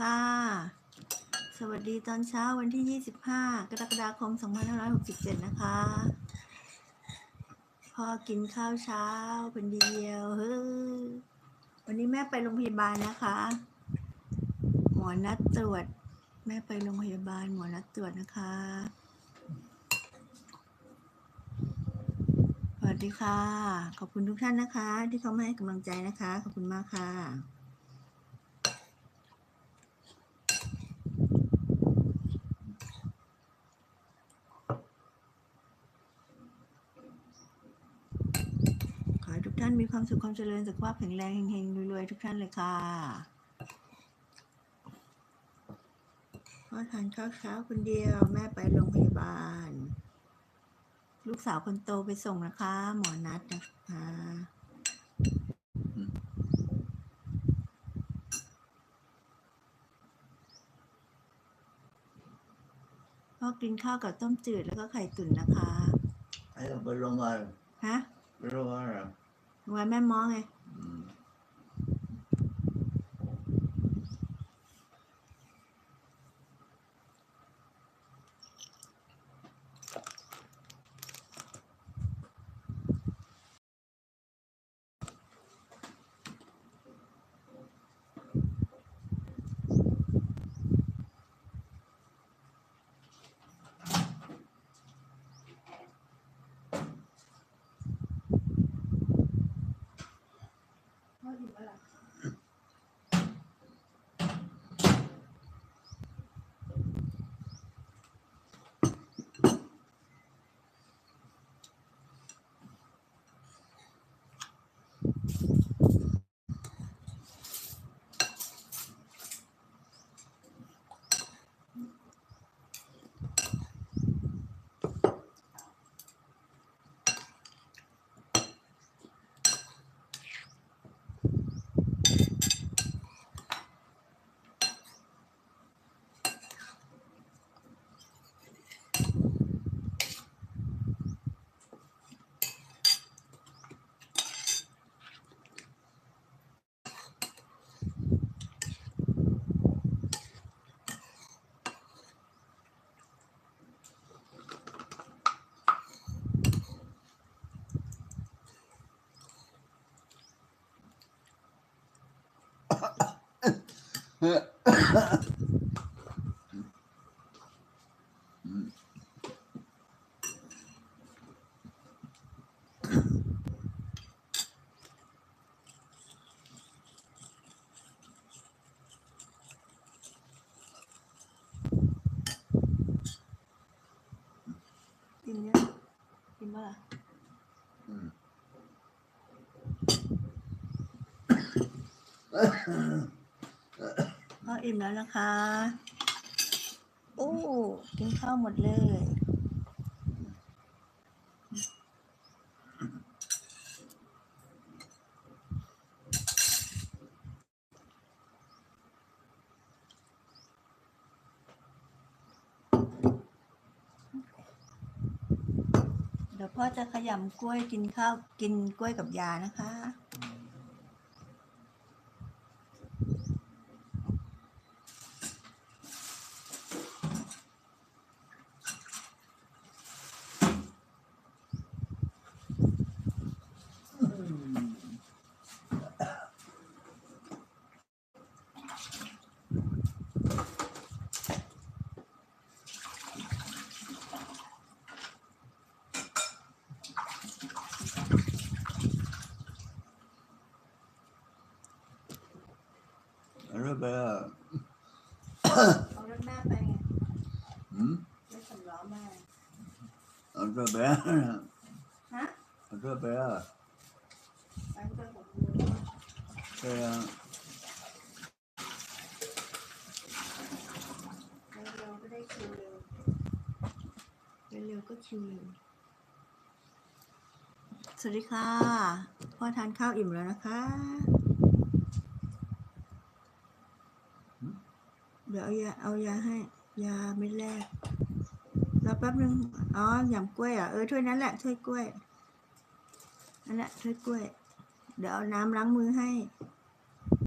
ค่ะ สวัสดีตอนเช้าวันที่ 25 กรกฎาคม 2567 นะคะ พอกินข้าวเช้าเป็นเดียวเฮ้ยวันนี้แม่ไปโรงพยาบาลนะคะ หมอนัดตรวจ แม่ไปโรงพยาบาลหมอนัดตรวจนะคะ สวัสดีค่ะ ขอบคุณทุกท่านนะคะ ที่เข้ามาให้กำลังใจนะคะ ขอบคุณมากค่ะ ขอให้ ทุกท่านมีความสุขความเจริญสุขภาพแข็งแรงเฮงๆรวยๆทุกท่านเลยค่ะพ่อทานข้าวเช้าคนเดียว แม่ไปโรงพยาบาล ลูกสาวคนโตไปส่งนะคะ หมอนัดนะคะพ่อกินข้าวกับต้มจืดแล้วก็ไข่ตุ๋นนะคะไอ้ไปโรงพยาบาลฮะไปโรงพยาบาล เหรอไว้ แม่ม้ อไงอืมกินเยอะกินเมื่อไหร่อืมพ่ออิ่มแล้วนะคะ โอ้ กินข้าวหมดเลยเดี๋ยวพ่อจะขยำกล้วยกินข้าวกินกล้วยกับยานะคะ แล้วไปอะเอารถหน้าไปไงอืมรถสำล้อมาเอาแล้วไปอะฮะเอาแล้วไปอะไปเพื่อนผมดูไปอะเร็วๆก็ได้คิวเร็วเร็วๆก็คิวเร็วสวัสดีค่ะ พ่อทานข้าวอิ่มแล้วนะคะ เดี๋ยวเอายาเอายาให้ยาเม็ดแรกรอแป๊บนึ